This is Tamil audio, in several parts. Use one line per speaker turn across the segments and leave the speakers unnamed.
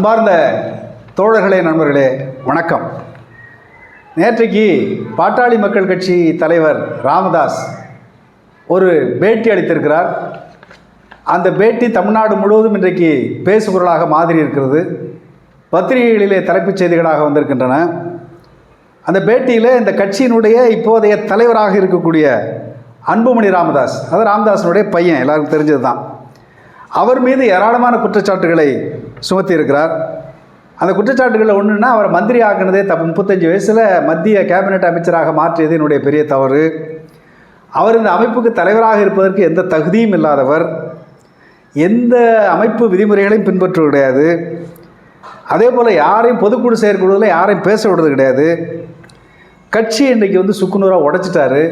அன்பார்ந்த தோழர்களே நண்பர்களே வணக்கம். நேற்றைக்கு பாட்டாளி மக்கள் கட்சி தலைவர் ராமதாஸ் ஒரு பேட்டி அளித்திருக்கிறார். அந்த பேட்டி தமிழ்நாடு முழுவதும் இன்றைக்கு பேசுபொருளாக மாறி இருக்கிறது பத்திரிகைகளிலே தலைப்புச் செய்திகளாக வந்திருக்கின்றன. அந்த பேட்டியில் இந்த கட்சியினுடைய இப்போதைய தலைவராக இருக்கக்கூடிய அன்புமணி ராமதாஸ் அது ராமதாஸனுடைய பையன் எல்லாருக்கும் தெரிஞ்சது தான் அவர் மீது ஏராளமான குற்றச்சாட்டுகளை சுமத்தி இருக்கிறார் அந்த குற்றச்சாட்டுகளில் ஒன்றுன்னா அவர் மந்திரி ஆக்குனதே தப்பு முப்பத்தஞ்சு வயசில் மத்திய கேபினெட் அமைச்சராக மாற்றியது என்னுடைய பெரிய தவறு. அவர் இந்த அமைப்புக்கு தலைவராக இருப்பதற்கு எந்த தகுதியும் இல்லாதவர். எந்த அமைப்பு விதிமுறைகளையும் பின்பற்ற கிடையாது. அதே போல் யாரையும் பொதுக்குழு செயற்குழுவில் யாரையும் பேச விடுறது கிடையாது. கட்சி இன்றைக்கி வந்து சுக்குநூறாக உடைச்சிட்டாரு.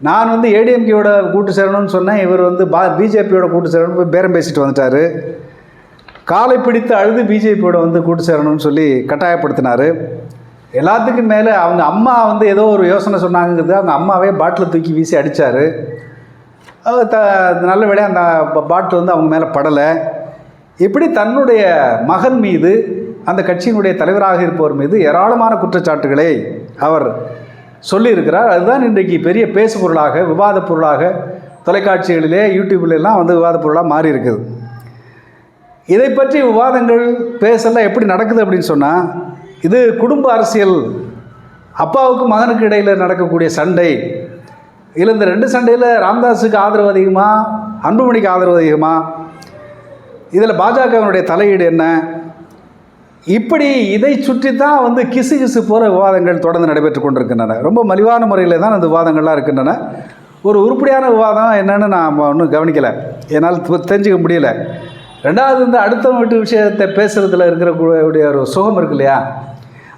நான் வந்து ஏடிஎம்கேயோட கூட்டு சேரணும்னு சொன்னேன். இவர் வந்து பா பிஜேபியோட கூட்டு சேரணும்னு போய் பேரம் பேசிட்டு வந்துட்டார். காலை பிடித்து அழுது பிஜேபியோட வந்து கூட்டு சேரணும்னு சொல்லி கட்டாயப்படுத்தினார். எல்லாத்துக்கும் மேலே அவங்க அம்மா வந்து ஏதோ ஒரு யோசனை சொன்னாங்கிறது அவங்க அம்மாவே பாட்டில் தூக்கி வீசி அடித்தார் த நல்ல வேலையாக அந்த பாட்டில் வந்து அவங்க மேலே படலை. இப்படி தன்னுடைய மகன் மீது அந்த கட்சியினுடைய தலைவராக இருப்பவர் மீது ஏராளமான குற்றச்சாட்டுகளை அவர் சொல்லியிருக்கிறார். அதுதான் இன்றைக்கு பெரிய பேசு பொருளாக விவாத பொருளாக தொலைக்காட்சிகளிலே யூடியூப்லெல்லாம் வந்து விவாத பொருளாக மாறி இருக்குது இதை பற்றி விவாதங்கள் பேசலாம் எப்படி நடக்குது அப்படின்னு சொன்னால் இது குடும்ப அரசியல். அப்பாவுக்கு மகனுக்கு இடையில் நடக்கக்கூடிய சண்டை. இதில் இந்த ரெண்டு சண்டையில் ராம்தாஸுக்கு ஆதரவு அதிகமாக அன்புமணிக்கு ஆதரவு அதிகமாக இதில் பாஜகவினுடைய தலையீடு என்ன? இப்படி இதை சுற்றி தான் வந்து கிசு கிசு போகிற விவாதங்கள் தொடர்ந்து நடைபெற்று கொண்டிருக்கின்றன. ரொம்ப மலிவான முறையில் தான் அந்த விவாதங்கள்லாம் இருக்கின்றன. ஒரு உருப்படியான விவாதம் என்னன்னு நான் ஒன்றும் கவனிக்கலை. என்னால் தெரிஞ்சுக்க முடியல. ரெண்டாவது இந்த அடுத்தவங்க வீட்டு விஷயத்தை பேசுகிறதுல இருக்கிற கூடிய ஒரு சுகம் இருக்கு இல்லையா?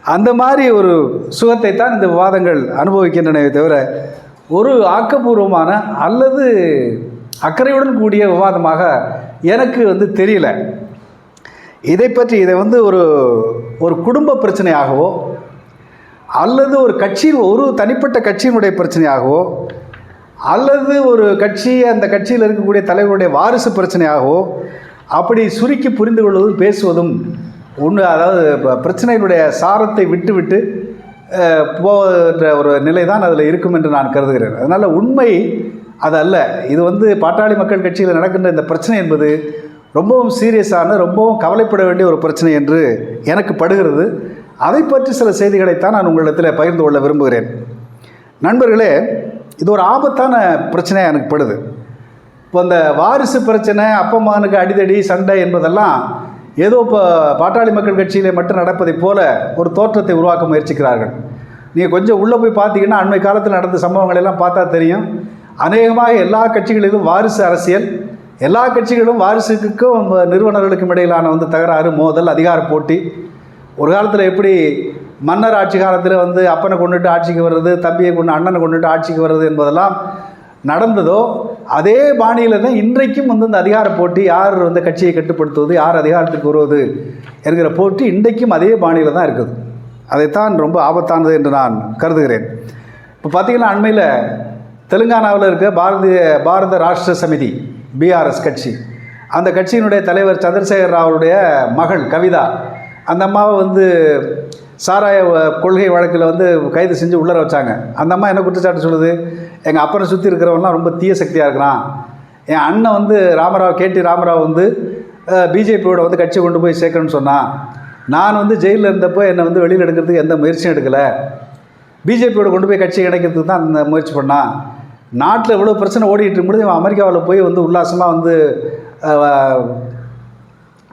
அந்த மாதிரி ஒரு சுகத்தை தான் இந்த விவாதங்கள் அனுபவிக்கின்றனவே தவிர ஒரு ஆக்கப்பூர்வமான அல்லது அக்கறையுடன் கூடிய விவாதமாக எனக்கு வந்து தெரியல. இதை பற்றி இதை வந்து ஒரு ஒரு குடும்ப பிரச்சனையாகவோ அல்லது ஒரு கட்சியின் ஒரு தனிப்பட்ட கட்சியினுடைய பிரச்சனையாகவோ அல்லது ஒரு கட்சி அந்த கட்சியில் இருக்கக்கூடிய தலைவருடைய வாரிசு பிரச்சனையாகவோ அப்படி சுருக்கி புரிந்து கொள்வதும் பேசுவதும் ஒன்று அதாவது பிரச்சனையினுடைய சாரத்தை விட்டுவிட்டு விட்டு போகின்ற ஒரு நிலை தான் அதில் இருக்கும் என்று நான் கருதுகிறேன். அதனால் உண்மை அது அல்ல. இது வந்து பாட்டாளி மக்கள் கட்சியில் நடக்கின்ற இந்த பிரச்சனை என்பது ரொம்பவும் சீரியஸான ரொம்பவும் கவலைப்பட வேண்டிய ஒரு பிரச்சனை என்று எனக்கு படுகிறது. அதை பற்றி சில செய்திகளைத்தான் நான் உங்களிடத்தில் பகிர்ந்து கொள்ள விரும்புகிறேன். நண்பர்களே இது ஒரு ஆபத்தான பிரச்சனையாக எனக்கு படுது. இப்போ இந்த வாரிசு பிரச்சனை அப்பமானுக்கு அடிதடி சண்டை என்பதெல்லாம் ஏதோ இப்போ பாட்டாளி மக்கள் கட்சியிலே மட்டும் நடப்பதைப் போல ஒரு தோற்றத்தை உருவாக்க முயற்சிக்கிறார்கள். நீங்கள் கொஞ்சம் உள்ளே போய் பார்த்தீங்கன்னா அண்மை காலத்தில் நடந்த சம்பவங்கள் எல்லாம் பார்த்தா தெரியும். அநேகமாக எல்லா கட்சிகளிலும் வாரிசு அரசியல் எல்லா கட்சிகளும் வாரிசுக்கும் நிறுவனர்களுக்கும் இடையிலான வந்து தகராறு மோதல் அதிகார போட்டி. ஒரு காலத்தில் எப்படி மன்னர் ஆட்சி காலத்தில் வந்து அப்பனை கொண்டுட்டு ஆட்சிக்கு வர்றது தம்பியை கொண்டு அண்ணனை கொண்டுட்டு ஆட்சிக்கு வர்றது என்பதெல்லாம் நடந்ததோ அதே பாணியில் தான் இன்றைக்கும் வந்து இந்த அதிகார போட்டி யார் வந்து கட்சியை கட்டுப்படுத்துவது யார் அதிகாரத்துக்கு வருவது என்கிற போட்டி இன்றைக்கும் அதே பாணியில் தான் இருக்குது. அதைத்தான் ரொம்ப ஆபத்தானது என்று நான் கருதுகிறேன். இப்போ பார்த்தீங்கன்னா அண்மையில் தெலுங்கானாவில் இருக்க பாரதிய பாரத ராஷ்டிர சமிதி பிஆர்எஸ் கட்சி. அந்த கட்சியினுடைய தலைவர் சந்திரசேகர் ராவுடைய மகள் கவிதா அந்த அம்மாவை வந்து சாராய வ- கொள்கை வழக்கில் வந்து கைது செஞ்சு உள்ளர வச்சாங்க. அந்த அம்மா என்ன குற்றச்சாட்டு சொல்லுது? எங்கள் அப்பனை சுற்றி இருக்கிறவன்லாம் ரொம்ப தீய சக்தியாக இருக்கிறான். என் அண்ணன் வந்து ராமராவ் கேடி ராமராவ் வந்து பிஜேபியோட வந்து கட்சி கொண்டு போய் சேர்க்கணும்னு சொன்னான். நான் வந்து ஜெயிலில் இருந்தப்போ என்னை வந்து வெளியில் எடுக்கிறதுக்கு எந்த முயற்சியும் எடுக்கலை. பிஜேபியோட கொண்டு போய் கட்சி இணைக்கிறதுக்கு தான் அந்த முயற்சி பண்ணான். நாட்டில் இவ்வளோ பிரச்சனை ஓடிட்டு இருக்கும்போது இவன் அமெரிக்காவில் போய் வந்து உல்லாசமாக வந்து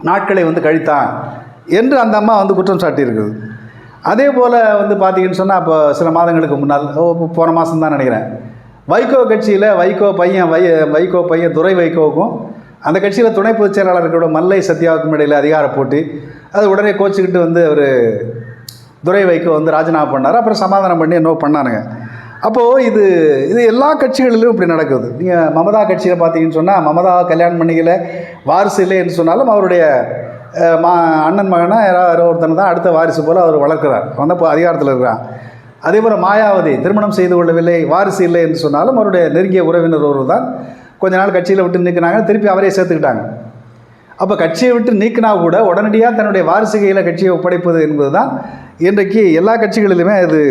நாட்களை வந்து கழித்தான். என்று அந்த அம்மா வந்து குற்றம் சாட்டியிருக்குது. அதே போல் வந்து பார்த்தீங்கன்னு சொன்னால் இப்போ சில மாதங்களுக்கு முன்னால் ஓ, இப்போ போன மாதம் தான் நினைக்கிறேன். வைகோ கட்சியில் வைகோ பையன் வை வைகோ பையன் துரை வைகோவுக்கும் அந்த கட்சியில் துணை பொதுச் செயலாளர்களோட மல்லை சத்யாவுக்கும் இடையில் அதிகார போட்டி. அது உடனே கோச்சிக்கிட்டு வந்து அவர் துரை வைகோ வந்து ராஜினாமா பண்ணார். அப்புறம் சமாதானம் பண்ணி என்னவோ பண்ணானுங்க அப்போது இது இது எல்லா கட்சிகளிலும் இப்படி நடக்குது. நீங்கள் மமதா கட்சியில் பார்த்தீங்கன்னு சொன்னால் மமதா கல்யாணம் பண்ணிக்கல வாரிசு இல்லை என்று சொன்னாலும் அவருடைய மா அண்ணன் மகனா யாராவது ஒருத்தனை தான் அடுத்த வாரிசு போல் அவர் வளர்க்குறார். வந்து இப்போ அதிகாரத்தில் இருக்கிறான். அதே போல் மாயாவதி திருமணம் செய்து கொள்ளவில்லை வாரிசு இல்லை என்று சொன்னாலும் அவருடைய நெருங்கிய உறவினர் ஒருவர் தான் கொஞ்ச நாள் கட்சியில் விட்டு நிற்கிறாங்க திருப்பி அவரே சேர்த்துக்கிட்டாங்க. அப்போ கட்சியை விட்டு நீக்கினா கூட உடனடியாக தன்னுடைய வாரிசு கையில் கட்சியை ஒப்படைப்பது என்பது தான் இன்றைக்கு எல்லா கட்சிகளிலுமே அது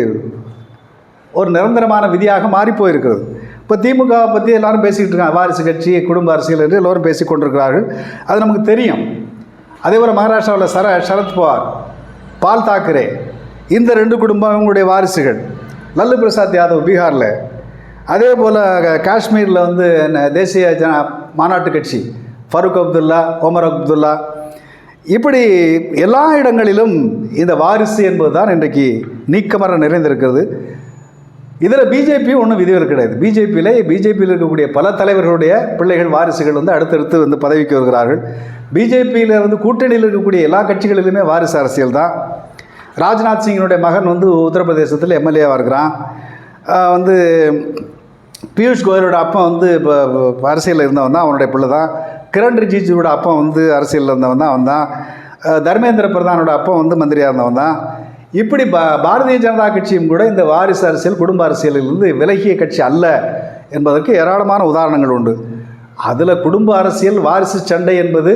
ஒரு நிரந்தரமான விதியாக மாறிப்போயிருக்கிறது. இப்போ திமுகவை பற்றி எல்லாரும் பேசிக்கிட்டு இருக்காங்க. வாரிசு கட்சி குடும்ப அரசியல் என்று எல்லோரும் பேசிக் கொண்டிருக்கிறார்கள் அது நமக்கு தெரியும். அதே போல் மகாராஷ்டிராவில் சர சரத்பவார் பால் தாக்கரே இந்த ரெண்டு குடும்பம் இவங்களுடைய வாரிசுகள். லல்லு பிரசாத் யாதவ் பீகாரில். அதே போல் காஷ்மீரில் வந்து என்ன தேசிய ஜன மாநாட்டு கட்சி ஃபருக் அப்துல்லா ஒமர் அப்துல்லா. இப்படி எல்லா இடங்களிலும் இந்த வாரிசு என்பது தான் இன்றைக்கு நீக்கமர நிறைந்திருக்கிறது. இதில் பிஜேபி ஒன்றும் விதிவிலக்கு கிடையாது. பிஜேபியில் பிஜேபியில் இருக்கக்கூடிய பல தலைவர்களுடைய பிள்ளைகள் வாரிசுகள் வந்து அடுத்தடுத்து வந்து பதவிக்கு வருகிறார்கள். பிஜேபியில் வந்து கூட்டணியில் இருக்கக்கூடிய எல்லா கட்சிகளிலுமே வாரிசு அரசியல் தான். ராஜ்நாத் சிங்கினுடைய மகன் வந்து உத்தரப்பிரதேசத்தில் எம்எல்ஏவாக இருக்கிறான். வந்து பியூஷ் கோயலோட அப்பா வந்து இப்போ அரசியலில் இருந்தவன் தான் அவனுடைய பிள்ளை தான். கிரண் ரிஜிஜுவோட அப்பா வந்து அரசியலில் இருந்தவன் தான் அவன் தான். தர்மேந்திர பிரதானோட அப்பா வந்து மந்திரியாக இருந்தவன் தான். இப்படி பா பாரதிய ஜனதா கட்சியும் கூட இந்த வாரிசு அரசியல் குடும்ப அரசியலிலிருந்து விலகிய கட்சி அல்ல என்பதற்கு ஏராளமான உதாரணங்கள் உண்டு. அதில் குடும்ப அரசியல் வாரிசு சண்டை என்பது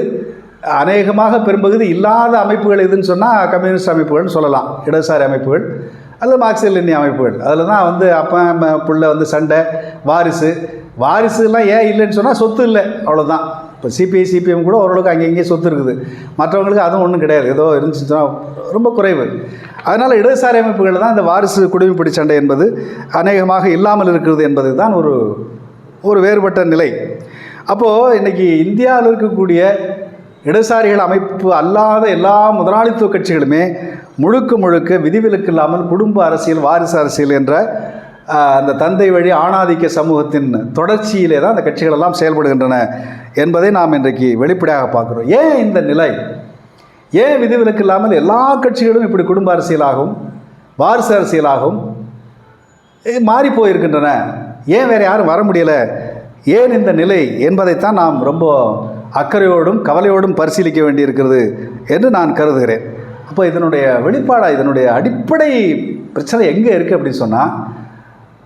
அநேகமாக பெரும்பகுதி இல்லாத அமைப்புகள் எதுன்னு சொன்னால் கம்யூனிஸ்ட் அமைப்புகள்னு சொல்லலாம் இடதுசாரி அமைப்புகள் அதில் மார்க்சியல் அமைப்புகள். அதில் தான் வந்து அப்பா பிள்ளை வந்து சண்டை வாரிசு. வாரிசுலாம் ஏன் இல்லைன்னு சொன்னால் சொத்து இல்லை அவ்வளோதான் இப்போ சிபிஐ சிபிஎம் கூட ஓரளவுக்கு அங்கே சொத்து இருக்குது. மற்றவங்களுக்கு அதுவும் ஒன்றும் கிடையாது. ஏதோ இருந்துச்சுன்னா ரொம்ப குறைவு. அதனால் இடதுசாரி அமைப்புகளில் தான் இந்த வாரிசு குடிமைப்பிடி சண்டை என்பது அநேகமாக இல்லாமல் இருக்கிறது என்பது தான் ஒரு ஒரு வேறுபட்ட நிலை. அப்போது இன்றைக்கி இந்தியாவில் இருக்கக்கூடிய இடதுசாரிகள் அமைப்பு அல்லாத எல்லா முதலாளித்துவ கட்சிகளுமே முழுக்க முழுக்க விதிவிலக்கு இல்லாமல் குடும்ப அரசியல் வாரிசு அரசியல் என்ற அந்த தந்தை வழி ஆணாதிக்க சமூகத்தின் தொடர்ச்சியிலே தான் அந்த கட்சிகள் எல்லாம் செயல்படுகின்றன என்பதை நாம் இன்றைக்கு வெளிப்படையாக பார்க்குறோம். ஏன் இந்த நிலை? ஏன் விதிவிலக்கு இல்லாமல் எல்லா கட்சிகளும் இப்படி குடும்ப அரசியலாகவும் வாரிசு அரசியலாகவும் மாறி போயிருக்கின்றன? ஏன் வேறு யாரும் வர முடியலை? ஏன் இந்த நிலை என்பதைத்தான் நாம் ரொம்ப அக்கறையோடும் கவலையோடும் பரிசீலிக்க வேண்டியிருக்கிறது என்று நான் கருதுகிறேன். அப்போ இதனுடைய வெளிப்பாடாக இதனுடைய அடிப்படை பிரச்சனை எங்கே இருக்குது அப்படின்னு சொன்னால்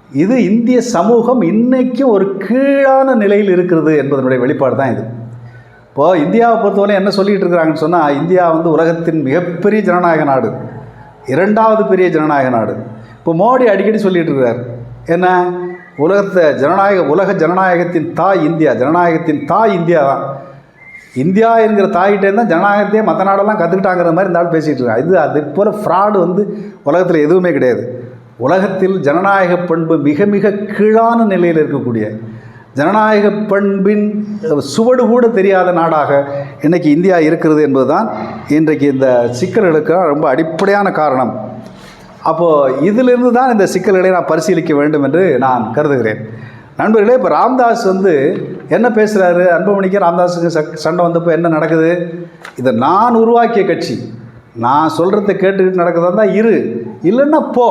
இது இந்திய சமூகம் இன்றைக்கும் ஒரு கீழான நிலையில் இருக்கிறது என்பதனுடைய வெளிப்பாடு தான் இது. இப்போது இந்தியாவை பொறுத்தவரை என்ன சொல்லிகிட்டு இருக்கிறாங்கன்னு சொன்னால் இந்தியா வந்து உலகத்தின் மிகப்பெரிய ஜனநாயக நாடு. இரண்டாவது பெரிய ஜனநாயக நாடு. இப்போ மோடி அடிக்கடி சொல்லிகிட்டு இருக்கார் என்ன? உலகத்தை ஜனநாயக உலக ஜனநாயகத்தின் தாய் இந்தியா ஜனநாயகத்தின் தாய் இந்தியா. தான் இந்தியா என்கிற தாய்கிட்டே தான் ஜனநாயகத்தையே மற்ற நாடெல்லாம் கற்றுக்கிட்டாங்கிற மாதிரி இந்த ஆள் பேசிகிட்டு இருக்காங்க. இது அது போல் ஃப்ராடு வந்து உலகத்தில் எதுவுமே கிடையாது. உலகத்தில் ஜனநாயக பண்பு மிக மிக கீழான நிலையில் இருக்கக்கூடிய ஜனநாயக பண்பின் சுவடு கூட தெரியாத நாடாக இன்றைக்கி இந்தியா இருக்கிறது என்பதுதான் இன்றைக்கு இந்த சிக்கல்களுக்கு ரொம்ப அடிப்படையான காரணம். அப்போது இதிலிருந்து தான் இந்த சிக்கல்களை நான் பரிசீலிக்க வேண்டும் என்று நான் கருதுகிறேன். நண்பர்களே இப்போ ராம்தாஸ் வந்து என்ன பேசுகிறாரு அன்புமணிக்கு ராம்தாஸுக்கு ச- சண்டை வந்தப்போ என்ன நடக்குது? இதை நான் உருவாக்கிய கட்சி. நான் சொல்கிறத கேட்டுக்கிட்டு நடக்கிறதா இருந்தால் இரு. இல்லைன்னா போ.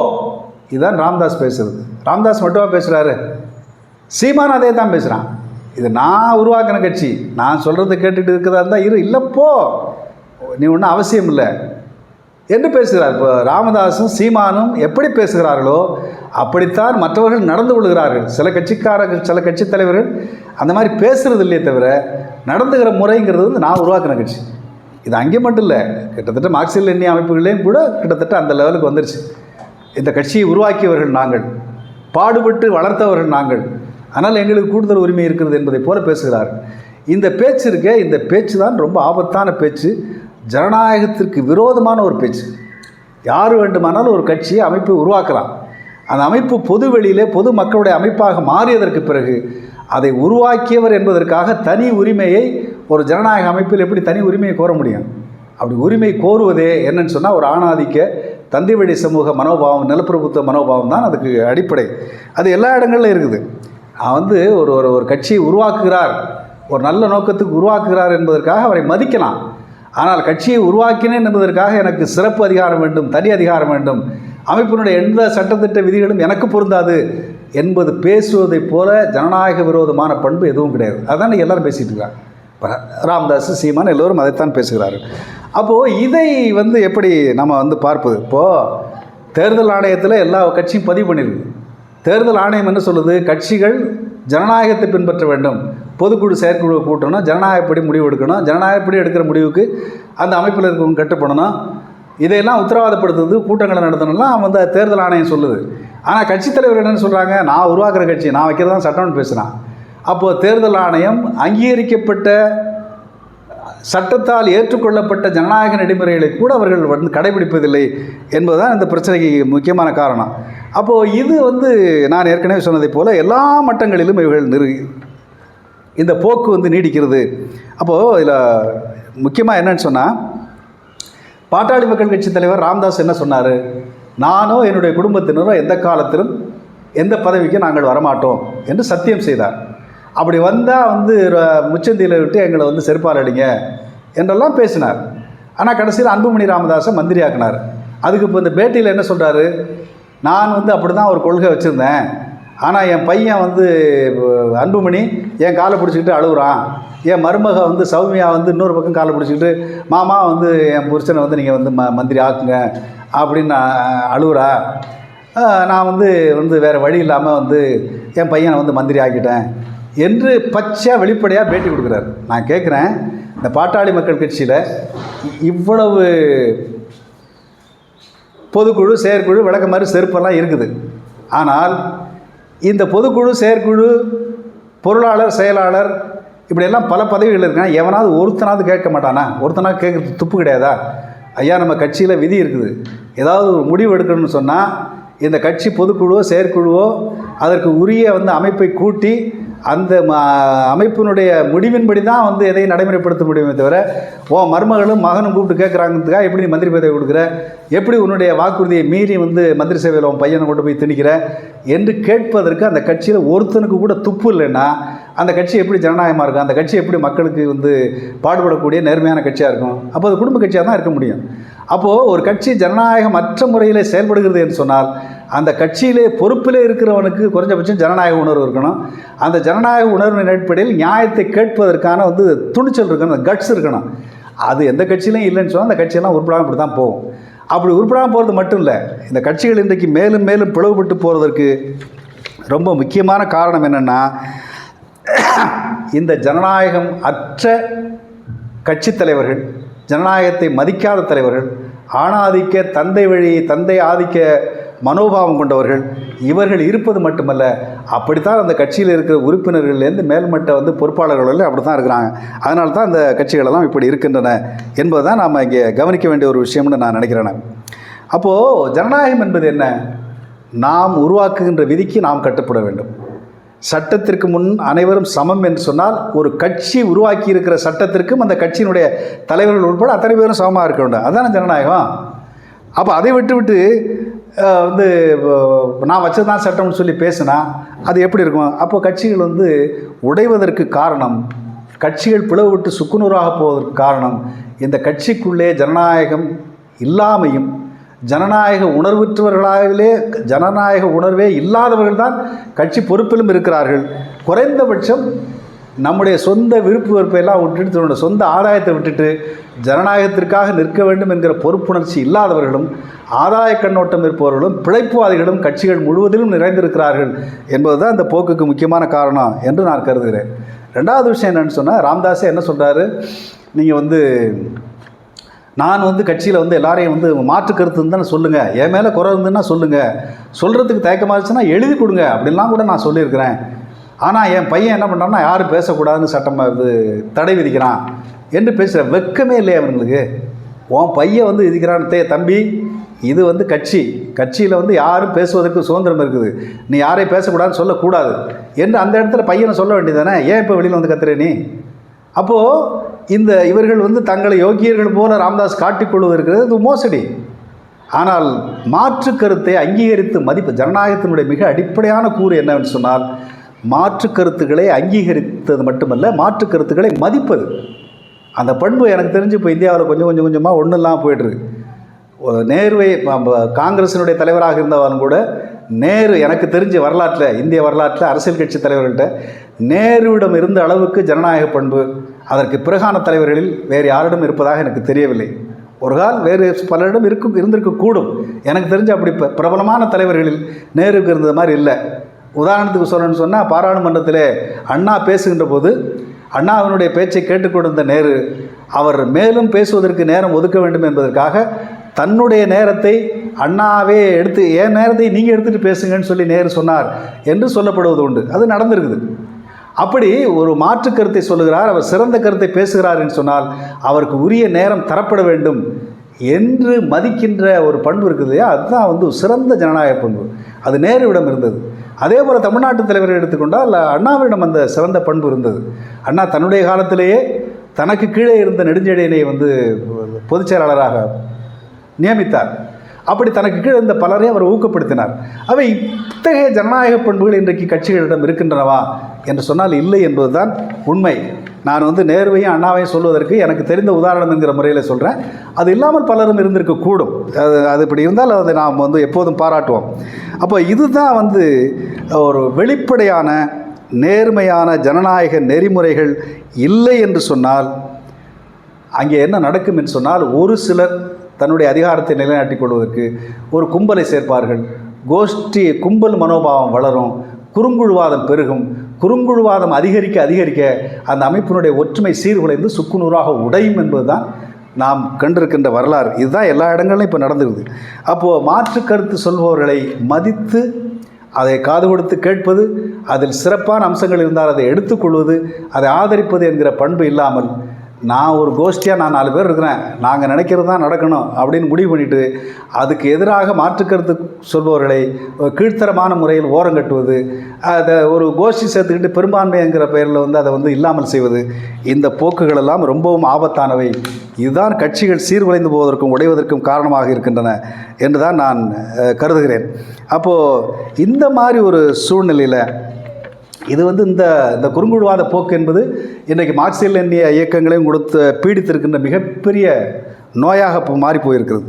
இதுதான் ராம்தாஸ் பேசுகிறது ராம்தாஸ் மட்டுமா பேசுகிறாரு சீமான் அதே தான் பேசுகிறான் இது நான் உருவாக்கின கட்சி. நான் சொல்கிறத கேட்டுகிட்டு இருக்கிறதா இருந்தால் இரு. இல்லை போ. நீ ஒன்றும் அவசியம் இல்லை என்று பேசுகிறார். இப்போ ராமதாஸும் சீமானும் எப்படி பேசுகிறார்களோ அப்படித்தான் மற்றவர்கள் நடந்து கொள்கிறார்கள். சில கட்சிக்காரர்கள் சில கட்சி தலைவர்கள் அந்த மாதிரி பேசுகிறது இல்லையே தவிர நடந்துகிற முறைங்கிறது வந்து நான் உருவாக்கின கட்சி. இது அங்கே மட்டும் இல்லை கிட்டத்தட்ட மார்க்சியல் எண்ணி அமைப்புகளையும் கூட கிட்டத்தட்ட அந்த லெவலுக்கு வந்துருச்சு. இந்த கட்சியை உருவாக்கியவர்கள் நாங்கள் பாடுபட்டு வளர்த்தவர்கள் நாங்கள். ஆனால் எங்களுக்கு கூடுதல் உரிமை இருக்கிறது என்பதை போல பேசுகிறார். இந்த பேச்சு இருக்க இந்த பேச்சு தான் ரொம்ப ஆபத்தான பேச்சு. ஜனநாயகத்திற்கு விரோதமான ஒரு பேச்சு. யார் வேண்டுமானாலும் ஒரு கட்சியை அமைப்பை உருவாக்கலாம். அந்த அமைப்பு பொது வெளியிலே பொது மக்களுடைய அமைப்பாக மாறியதற்கு பிறகு அதை உருவாக்கியவர் என்பதற்காக தனி உரிமையை ஒரு ஜனநாயக அமைப்பில் எப்படி தனி உரிமையை கோர முடியும்? அப்படி உரிமை கோருவதே என்னன்னு சொன்னால் ஒரு ஆணாதிக்க தந்தை வழி சமூக மனோபாவம் நிலப்பிரபுத்துவ மனோபாவம் தான் அதுக்கு அடிப்படை. அது எல்லா இடங்களிலும் இருக்குது. அவன் வந்து ஒரு ஒரு ஒரு கட்சியை உருவாக்குகிறார் ஒரு நல்ல நோக்கத்துக்கு உருவாக்குகிறார் என்பதற்காக அவரை மதிக்கலாம். ஆனால் கட்சியை உருவாக்கினேன் என்பதற்காக எனக்கு சிறப்பு அதிகாரம் வேண்டும் தனி அதிகாரம் வேண்டும். அமைப்பினுடைய எந்த சட்டத்திட்ட விதிகளும் எனக்கு பொருந்தாது என்பது பேசுவதைப் போல ஜனநாயக விரோதமான பண்பு எதுவும் கிடையாது. அதான் எல்லாரும் பேசிகிட்டு இருக்காங்க ராம்தாஸ் சீமான் எல்லோரும் அதைத்தான் பேசுகிறார்கள். அப்போது இதை வந்து எப்படி நம்ம வந்து பார்ப்பது? இப்போது தேர்தல் ஆணையத்தில் எல்லா கட்சியும் பதிவு பண்ணியிருக்கு. தேர்தல் ஆணையம் என்ன சொல்லுது? கட்சிகள் ஜனநாயகத்தை பின்பற்ற வேண்டும். பொதுக்குழு செயற்குழு கூட்டணும் ஜனநாயகப்படி முடிவு எடுக்கணும். ஜனநாயகப்படி எடுக்கிற முடிவுக்கு அந்த அமைப்பில் இருக்கவங்க கட்டுப்படணும். இதையெல்லாம் உத்தரவாதப்படுத்துறது கூட்டங்களை நடத்தணும்லாம் வந்து தேர்தல் ஆணையம் சொல்லுது. ஆனால் கட்சித் தலைவர் என்னென்னு சொல்கிறாங்க நான் உருவாக்குற கட்சி நான் வைக்கிறது தான் சட்டம்னு பேசுகிறான் அப்போது தேர்தல் ஆணையம் அங்கீகரிக்கப்பட்ட சட்டத்தால் ஏற்றுக்கொள்ளப்பட்ட ஜனநாயக நடைமுறைகளை கூட அவர்கள் வந்து கடைபிடிப்பதில்லை என்பதுதான் இந்த பிரச்சனைக்கு முக்கியமான காரணம். அப்போது இது வந்து நான் ஏற்கனவே சொன்னதைப் போல் எல்லா மட்டங்களிலும் இவர்கள் நிறு இந்த போக்கு வந்து நீடிக்கிறது. அப்போது இதில் முக்கியமாக என்னன்னு சொன்னால் பாட்டாளி மக்கள் கட்சி தலைவர் ராம்தாஸ் என்ன சொன்னார்? நானோ என்னுடைய குடும்பத்தினரோ எந்த காலத்திலும் எந்த பதவிக்கும் நாங்கள் வரமாட்டோம் என்று சத்தியம் செய்தார். அப்படி வந்தால் வந்து ர- முச்சந்தியில் விட்டு எங்களை வந்து செருப்பால் அடிங்க என்றெல்லாம் பேசினார். ஆனால் கடைசியில் அன்புமணி ராமதாஸை மந்திரியாக்குனார். அதுக்கு இப்போ இந்த பேட்டியில் என்ன சொல்கிறாரு நான் வந்து அப்படி தான் ஒரு கொள்கை வச்சுருந்தேன். ஆனால் என் பையன் வந்து அன்புமணி என் காலை பிடிச்சிக்கிட்டு அழுகுறான். என் மருமக வந்து சௌமியா வந்து இன்னொரு பக்கம் காலை பிடிச்சிக்கிட்டு மாமா வந்து என் புருஷனை வந்து நீங்கள் வந்து ம மந்திரி ஆக்குங்க அப்படின்னு நான் அழுகுறா. நான் வந்து வந்து வேறு வழி இல்லாமல் வந்து என் பையனை வந்து மந்திரி ஆக்கிட்டேன் என்று பச்சையாக வெளிப்படையாக பேட்டி கொடுக்குறாரு. நான் கேட்குறேன் இந்த பாட்டாளி மக்கள் கட்சியில் இவ்வளவு பொதுக்குழு செயற்குழு விளக்கமாறு செருப்பெல்லாம் இருக்குது. ஆனால் இந்த பொதுக்குழு செயற்குழு பொருளாளர் செயலாளர் இப்படியெல்லாம் பல பதவிகள் இருக்கான் எவனாவது ஒருத்தனாவது கேட்க மாட்டானா? ஒருத்தனாவது கேட்குறது துப்பு கிடையாதா? ஐயா நம்ம கட்சியில் விதி இருக்குது. ஏதாவது ஒரு முடிவு எடுக்கணும்னு சொன்னால் இந்த கட்சி பொதுக்குழுவோ செயற்குழுவோ அதற்கு உரிய வந்து அமைப்பை கூட்டி அந்த ம- அமைப்பினுடைய முடிவின்படி தான் வந்து எதையும் நடைமுறைப்படுத்த முடியுமே தவிர ஓ மருமகளும் மகனும் கூப்பிட்டு கேட்குறாங்கிறதுக்காக எப்படி நீ மந்திரி பதவி கொடுக்குற? எப்படி உன்னுடைய வாக்குறுதியை மீறி வந்து மந்திரி சேவையில் உன் பையனை கொண்டு போய் திணிக்கிற? என்று கேட்பதற்கு அந்த கட்சியில் ஒருத்தனுக்கு கூட துப்பு இல்லைன்னா அந்த கட்சி எப்படி ஜனநாயகமாக இருக்கும்? அந்த கட்சி எப்படி மக்களுக்கு வந்து பாடுபடக்கூடிய நேர்மையான கட்சியாக இருக்கும்? அப்போ அது குடும்ப கட்சியாக தான் இருக்க முடியும். அப்போது ஒரு கட்சி ஜனநாயகமற்ற முறையில் செயல்படுகிறது என்று சொன்னால் அந்த கட்சியிலே பொறுப்பிலே இருக்கிறவனுக்கு குறைஞ்சபட்சம் ஜனநாயக உணர்வு இருக்கணும். அந்த ஜனநாயக உணர்வின் அடிப்படையில் நியாயத்தை கேட்பதற்கான வந்து துணிச்சல் இருக்கணும் அந்த கட்ஸ் இருக்கணும். அது எந்த கட்சியிலையும் இல்லைன்னு சொன்னால் அந்த கட்சியெல்லாம் உருப்படாமல் இப்படி தான் போகும். அப்படி உருப்படாமல் போகிறது மட்டும் இல்லை இந்த கட்சிகள் இன்றைக்கு மேலும் மேலும் பிளவுபட்டு போகிறதற்கு ரொம்ப முக்கியமான காரணம் என்னென்னா இந்த ஜனநாயகம் அற்ற கட்சித் தலைவர்கள் ஜனநாயகத்தை மதிக்காத தலைவர்கள் ஆணாதிக்க தந்தை வழி தந்தை ஆதிக்க மனோபாவம் கொண்டவர்கள் இவர்கள் இருப்பது மட்டுமல்ல அப்படித்தான் அந்த கட்சியில் இருக்கிற உறுப்பினர்கள்லேருந்து மேல்மட்ட வந்து பொறுப்பாளர்கள் அப்படி தான் இருக்கிறாங்க. அதனால தான் அந்த கட்சிகளெல்லாம் இப்படி இருக்கின்றன என்பதை தான் நாம் இங்கே கவனிக்க வேண்டிய ஒரு விஷயம்னு நான் நினைக்கிறேன். அப்போது ஜனநாயகம் என்பது என்ன? நாம் உருவாக்குகின்ற விதிக்கு நாம் கட்டுப்பட வேண்டும். சட்டத்திற்கு முன் அனைவரும் சமம் என்று சொன்னால் ஒரு கட்சி உருவாக்கி இருக்கிற சட்டத்திற்கும் அந்த கட்சியினுடைய தலைவர்கள் உட்பட அத்தனை பேரும் சமமாக இருக்க வேண்டும். அதானே ஜனநாயகம்? அப்போ அதை விட்டுவிட்டு வந்து நான் வச்சது தான் சட்டம்னு சொல்லி பேசினா அது எப்படி இருக்கும்? அப்போ கட்சிகள் வந்து உடைவதற்கு காரணம் கட்சிகள் பிளவுபட்டு சுக்குநூறாக போவதற்கு காரணம் இந்த கட்சிக்குள்ளே ஜனநாயகம் இல்லாமையும் ஜனநாயக உணர்வற்றவர்களாகவே ஜனநாயக உணர்வே இல்லாதவர்கள் தான் கட்சி பொறுப்பிலும் இருக்கிறார்கள். குறைந்தபட்சம் நம்முடைய சொந்த விருப்பு வெறுப்பையெல்லாம் விட்டுட்டு தன்னுடைய சொந்த ஆதாயத்தை விட்டுட்டு ஜனநாயகத்திற்காக நிற்க வேண்டும் என்கிற பொறுப்புணர்ச்சி இல்லாதவர்களும் ஆதாய கண்ணோட்டம் இருப்பவர்களும் பிழைப்புவாதிகளும் கட்சிகள் முழுவதிலும் நிறைந்திருக்கிறார்கள் என்பதுதான் இந்த போக்குக்கு முக்கியமான காரணம் என்று நான் கருதுகிறேன். ரெண்டாவது விஷயம் என்னென்னு சொன்னால் ராம்தாஸே என்ன சொல்கிறாரு நீங்கள் வந்து நான் வந்து கட்சியில் வந்து எல்லாரையும் வந்து மாற்று கருத்து இருந்தால் சொல்லுங்கள் என் மேலே குறை இருந்துன்னா சொல்லுங்கள் சொல்கிறதுக்கு தயக்கமாக இருந்துச்சுன்னா எழுதி கொடுங்க அப்படின்லாம் கூட நான் சொல்லியிருக்கிறேன். ஆனால் என் பையன் என்ன பண்ணுறான்னா யாரும் பேசக்கூடாதுன்னு சட்டம் இது தடை விதிக்கிறான் என்று பேசுகிற வெக்கமே இல்லையா அவங்களுக்கு உன் பையன் வந்து விதிக்கிறான் தம்பி இது வந்து கட்சி. கட்சியில் வந்து யாரும் பேசுவதற்கு சுதந்திரம் இருக்குது. நீ யாரையும் பேசக்கூடாதுன்னு சொல்லக்கூடாது என்று அந்த இடத்துல பையனை சொல்ல வேண்டியதானே ஏன் இப்போ வெளியில் வந்து கத்துற நீ? அப்போது இந்த இவர்கள் வந்து தங்களை யோக்கியர்கள் போல ராம்தாஸ் காட்டிக்கொள்வது இருக்கிறது இது மோசடி. ஆனால் மாற்று கருத்தை அங்கீகரித்து மதிப்பு ஜனநாயகத்தினுடைய மிக அடிப்படையான கூறு என்னவென்று சொன்னால் மாற்று கருத்துக்களை அங்கீகரித்தது மட்டுமல்ல மாற்று கருத்துக்களை மதிப்பது. அந்த பண்பு எனக்கு தெரிஞ்சு இப்போ இந்தியாவில் கொஞ்சம் கொஞ்சம் கொஞ்சமாக ஒன்றும் இல்லாமல் போயிட்டுருக்கு நேருவை காங்கிரஸினுடைய காங்கிரசினுடைய தலைவராக இருந்தவரும் கூட நேரு எனக்கு தெரிஞ்ச வரலாற்றில் இந்திய வரலாற்றில் அரசியல் கட்சி தலைவர்கள்ட்ட நேருவிடம் இருந்த அளவுக்கு ஜனநாயக பண்பு அதற்கு பிறகான தலைவர்களில் வேறு யாரிடம் இருப்பதாக எனக்கு தெரியவில்லை. ஒரு கால் வேறு பலரிடம் இருக்கும் இருந்திருக்கக்கூடும். எனக்கு தெரிஞ்ச அப்படி பிரபலமான தலைவர்களில் நேருக்கு இருந்தது மாதிரி இல்லை. உதாரணத்துக்கு சொல்லணும்னு சொன்னால் பாராளுமன்றத்தில் அண்ணா பேசுகின்ற போது அண்ணா அவனுடைய பேச்சை கேட்டுக்கொண்டிருந்த நேரு அவர் மேலும் பேசுவதற்கு நேரம் ஒதுக்க வேண்டும் என்பதற்காக தன்னுடைய நேரத்தை அண்ணாவே எடுத்து என் நேரத்தை நீங்கள் எடுத்துகிட்டு பேசுங்கன்னு சொல்லி நேரு சொன்னார் என்று சொல்லப்படுவது உண்டு. அது நடந்திருக்குது. அப்படி ஒரு மாற்று கருத்தை சொல்லுகிறார் அவர் சிறந்த கருத்தை பேசுகிறார் என்று சொன்னால் அவருக்கு உரிய நேரம் தரப்பட வேண்டும் என்று மதிக்கின்ற ஒரு பண்பு இருக்குது இல்லையா? அதுதான் வந்து சிறந்த ஜனநாயக பண்பு. அது நேருவிடம் இருந்தது. அதே போல் தமிழ்நாட்டு தலைவரை எடுத்துக்கொண்டால் அண்ணாவிடம் அந்த சிறந்த பண்பு இருந்தது. அண்ணா தன்னுடைய காலத்திலேயே தனக்கு கீழே இருந்த நெடுஞ்செழியனை வந்து பொதுச் செயலாளராக நியமித்தார். அப்படி தனக்கு கீழே இருந்த பலரை அவர் ஊக்கப்படுத்தினார். அவை இத்தகைய ஜனநாயக பண்புகள் இன்றைக்கு கட்சிகளிடம் இருக்கின்றனவா என்று சொன்னால் இல்லை என்பதுதான் உண்மை. நான் வந்து நேர்வையும் அண்ணாவையும் சொல்வதற்கு எனக்கு தெரிந்த உதாரணம் என்கிற முறையில் சொல்கிறேன் அது இல்லாமல் பலரும் இருந்திருக்கக்கூடும் அது அது இப்படி இருந்தால் அதை நாம் வந்து எப்போதும் பாராட்டுவோம். அப்போ இதுதான் வந்து ஒரு வெளிப்படையான நேர்மையான ஜனநாயக நெறிமுறைகள் இல்லை என்று சொன்னால் அங்கே என்ன நடக்கும் என்று சொன்னால் ஒரு சிலர் தன்னுடைய அதிகாரத்தை நிலைநாட்டிக் கொள்வதற்கு ஒரு கும்பலை சேர்ப்பார்கள். கோஷ்டி கும்பல் மனோபாவம் வளரும். குறுங்குழுவாதம் பெருகும். குறுங்குழுவாதம் அதிகரிக்க அதிகரிக்க அந்த அமைப்பினுடைய ஒற்றுமை சீர்குலைந்து சுக்குநூறாக உடையும் என்பதுதான் நாம் கண்டிருக்கின்ற வரலாறு. இதுதான் எல்லா இடங்களிலும் இப்போ நடந்துருது அப்போது மாற்று கருத்து சொல்பவர்களை மதித்து அதை காது கொடுத்து கேட்பது அதில் சிறப்பான அம்சங்கள் இருந்தால் அதை எடுத்துக்கொள்வது அதை ஆதரிப்பது என்கிற பண்பு இல்லாமல் நான் ஒரு கோஷ்டியாக நான் நாலு பேர் இருக்கிறேன். நாங்கள் நினைக்கிறது தான் நடக்கணும் அப்படின்னு முடிவு பண்ணிட்டு அதுக்கு எதிராக மாற்றுக்கருத்து சொல்பவர்களை கீழ்த்தரமான முறையில் ஓரங்கட்டுவது அதை ஒரு கோஷ்டி சேர்த்துக்கிட்டு பெரும்பான்மைங்கிற பெயரில் வந்து அதை வந்து இல்லாமல் செய்வது இந்த போக்குகள் எல்லாம் ரொம்பவும் ஆபத்தானவை. இதுதான் கட்சிகள் சீர்குலைந்து போவதற்கும் உடைவதற்கும் காரணமாக இருக்கின்றன என்று தான் நான் கருதுகிறேன். அப்போது இந்த மாதிரி ஒரு சூழ்நிலையில் இது வந்து இந்த இந்த குறுங்குழுவாத போக்கு என்பது இன்றைக்கு மார்க்சியல் எண்ணிய இயக்கங்களையும் கொடுத்து பீடித்திருக்கின்ற மிகப்பெரிய நோயாக இப்போ மாறி போயிருக்கிறது.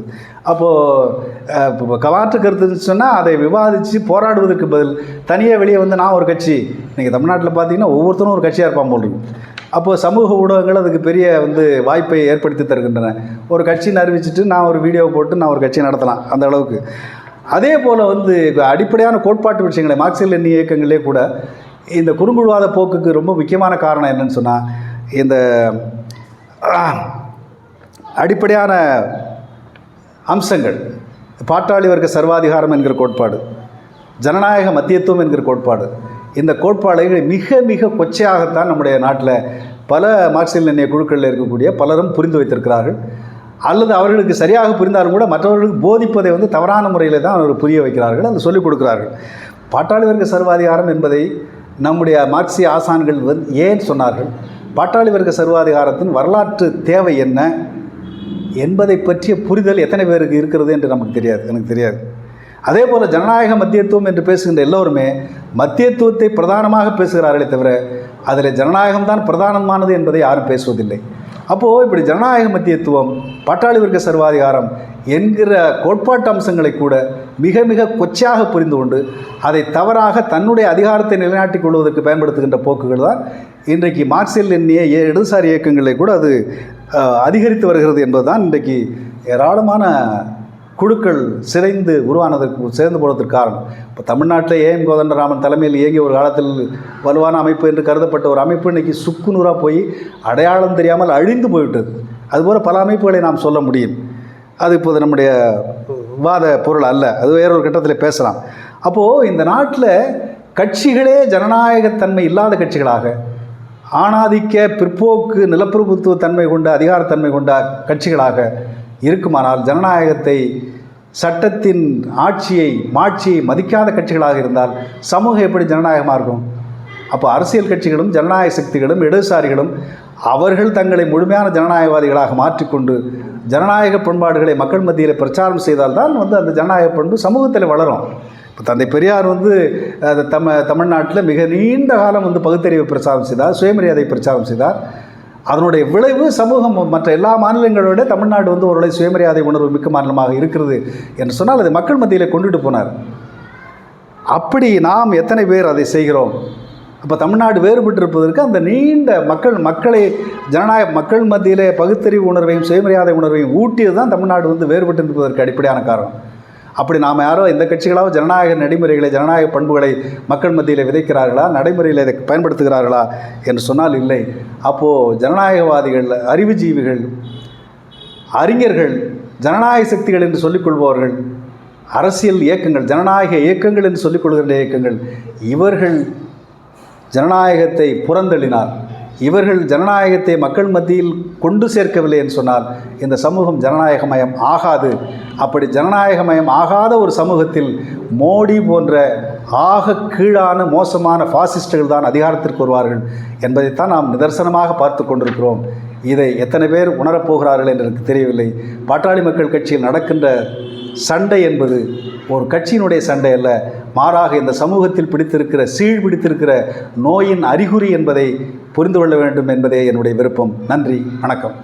அப்போது இப்போ கவாற்று கருத்துன்னு சொன்னால் அதை விவாதித்து போராடுவதற்கு பதில் தனியாக வெளியே வந்து நான் ஒரு கட்சி நீங்கள் தமிழ்நாட்டில் பார்த்தீங்கன்னா ஒவ்வொருத்தரும் ஒரு கட்சியாக இருப்பான் போல் அப்போது சமூக ஊடகங்கள் அதுக்கு பெரிய வந்து வாய்ப்பை ஏற்படுத்தி தருகின்றன. ஒரு கட்சின்னு அறிவிச்சிட்டு நான் ஒரு வீடியோ போட்டு நான் ஒரு கட்சி நடத்தலாம் அந்த அளவுக்கு. அதே போல் வந்து இப்போ அடிப்படையான கோட்பாட்டு விஷயங்களை மார்க்சியல் எண்ணி இயக்கங்களே கூட இந்த குறுங்குழுவாத போக்குக்கு ரொம்ப முக்கியமான காரணம் என்னன்னு சொன்னால் இந்த அடிப்படையான அம்சங்கள் பாட்டாளி வர்க்க சர்வாதிகாரம் என்கிற கோட்பாடு ஜனநாயக மத்தியத்துவம் என்கிற கோட்பாடு இந்த கோட்பாடுகள் மிக மிக கொச்சையாகத்தான் நம்முடைய நாட்டில் பல மார்க்சியல் நிர்ணய குழுக்களில் இருக்கக்கூடிய பலரும் புரிந்து வைத்திருக்கிறார்கள். அல்லது அவர்களுக்கு சரியாக புரிந்தாலும் கூட மற்றவர்களுக்கு போதிப்பதை வந்து தவறான முறையில் தான் அவர்கள் புரிய வைக்கிறார்கள் அது சொல்லிக் கொடுக்கிறார்கள். பாட்டாளி வர்க்க சர்வாதிகாரம் என்பதை நம்முடைய மார்க்சிய ஆசான்கள் வந்து ஏன் சொன்னார்கள்? பாட்டாளி வர்க்க சர்வாதிகாரத்தின் வரலாற்று தேவை என்ன? என்பதை பற்றிய புரிதல் எத்தனை பேருக்கு இருக்கிறது என்று நமக்கு தெரியாது எனக்கு தெரியாது. அதே போல் ஜனநாயக மத்தியத்துவம் என்று பேசுகின்ற எல்லோருமே மத்தியத்துவத்தை பிரதானமாக பேசுகிறார்களே தவிர அதில் ஜனநாயகம் தான் பிரதானமானது என்பதை யாரும் பேசுவதில்லை. அப்போது இப்படி ஜனநாயக மத்தியத்துவம் பாட்டாளி வர்க்க சர்வாதிகாரம் என்கிற கோட்பாட்டு அம்சங்களை கூட மிக மிக கொச்சையாக புரிந்து கொண்டு அதை தவறாக தன்னுடைய அதிகாரத்தை நிலைநாட்டிக் கொள்வதற்கு பயன்படுத்துகின்ற போக்குகள் தான் இன்றைக்கு மார்க்சியல் எண்ணிய ஏ- இடதுசாரி இயக்கங்களை கூட அது அதிகரித்து வருகிறது என்பதுதான் இன்றைக்கு ஏராளமான குழுக்கள் சிதைந்து உருவானதற்கு சிதைந்து போனதற்கு காரணம். இப்போ தமிழ்நாட்டில் ஏஎம் கோதண்டராமன் தலைமையில் இயங்கிய ஒரு காலத்தில் வலுவான அமைப்பு என்று கருதப்பட்ட ஒரு அமைப்பு இன்றைக்கி சுக்குநூறாக போய் அடையாளம் தெரியாமல் அழிந்து போய்விட்டது அதுபோல் பல அமைப்புகளை நாம் சொல்ல முடியும். அது இப்போது நம்முடைய விவாத பொருள் அல்ல. அது வேறொரு கட்டத்தில் பேசலாம். அப்போது இந்த நாட்டில் கட்சிகளே ஜனநாயகத்தன்மை இல்லாத கட்சிகளாக ஆணாதிக்க பிற்போக்கு நிலப்பிரபுத்துவ தன்மை கொண்ட அதிகாரத்தன்மை கொண்ட கட்சிகளாக இருக்குமானால் ஜனநாயகத்தை சட்டத்தின் ஆட்சியை மாட்சியை மதிக்காத கட்சிகளாக இருந்தால் சமூகம் எப்படி ஜனநாயகமாக இருக்கும்? அப்போ அரசியல் கட்சிகளும் ஜனநாயக சக்திகளும் இடதுசாரிகளும் அவர்கள் தங்களை முழுமையான ஜனநாயகவாதிகளாக மாற்றிக்கொண்டு ஜனநாயக பண்பாடுகளை மக்கள் மத்தியில் பிரச்சாரம் செய்தால்தான் வந்து அந்த ஜனநாயக பண்பு சமூகத்தில் வளரும். இப்போ தந்தை பெரியார் வந்து தம தமிழ்நாட்டில் மிக நீண்ட காலம் வந்து பகுத்தறிவு பிரச்சாரம் செய்தார் சுயமரியாதை பிரச்சாரம் செய்தார். அதனுடைய விளைவு சமூகம் மற்ற எல்லா மாநிலங்களோட தமிழ்நாடு வந்து ஒரு சுயமரியாதை உணர்வு மிக்க மாநிலமாக இருக்கிறது என்று சொன்னால் அதை மக்கள் மத்தியில் கொண்டுட்டு போனார். அப்படி நாம் எத்தனை பேர் அதை செய்கிறோம்? அப்போ தமிழ்நாடு வேறுபட்டிருப்பதற்கு அந்த நீண்ட மக்கள் மக்களை ஜனநாயக மக்கள் மத்தியிலே பகுத்தறிவு உணர்வையும் சுயமரியாதை உணர்வையும் ஊட்டியது தான் தமிழ்நாடு வந்து வேறுபட்டு இருப்பதற்கு அடிப்படையான காரணம். அப்படி நாம் யாரோ இந்த கட்சிகளாக ஜனநாயக நடைமுறைகளை ஜனநாயக பண்புகளை மக்கள் மத்தியில் விதைக்கிறார்களா நடைமுறையில் இதை பயன்படுத்துகிறார்களா என்று சொன்னால் இல்லை. அப்போது ஜனநாயகவாதிகள் அறிவுஜீவிகள் அறிஞர்கள் ஜனநாயக சக்திகள் என்று சொல்லிக்கொள்பவர்கள் அரசியல் இயக்கங்கள் ஜனநாயக இயக்கங்கள் என்று சொல்லிக்கொள்கிற இயக்கங்கள் இவர்கள் ஜனநாயகத்தை புறந்தள்ளினார். இவர்கள் ஜனநாயகத்தை மக்கள் மத்தியில் கொண்டு சேர்க்கவில்லை என்று சொன்னால் இந்த சமூகம் ஜனநாயகமயம் ஆகாது. அப்படி ஜனநாயகமயம் ஆகாத ஒரு சமூகத்தில் மோடி போன்ற ஆக கீழான மோசமான ஃபாசிஸ்டுகள் தான் அதிகாரத்திற்கு வருவார்கள் என்பதைத்தான் நாம் நிதர்சனமாக பார்த்து கொண்டிருக்கிறோம். இதை எத்தனை பேர் உணரப்போகிறார்கள் என்று எனக்கு தெரியவில்லை. பாட்டாளி மக்கள் கட்சியில் நடக்கின்ற சண்டை என்பது ஒரு கட்சியினுடைய சண்டை அல்ல மாறாக இந்த சமூகத்தில் பிடித்திருக்கிற சீழ் பிடித்திருக்கிற நோயின் அறிகுறி என்பதை புரிந்து கொள்ள வேண்டும் என்பதே என்னுடைய விருப்பம். நன்றி வணக்கம்.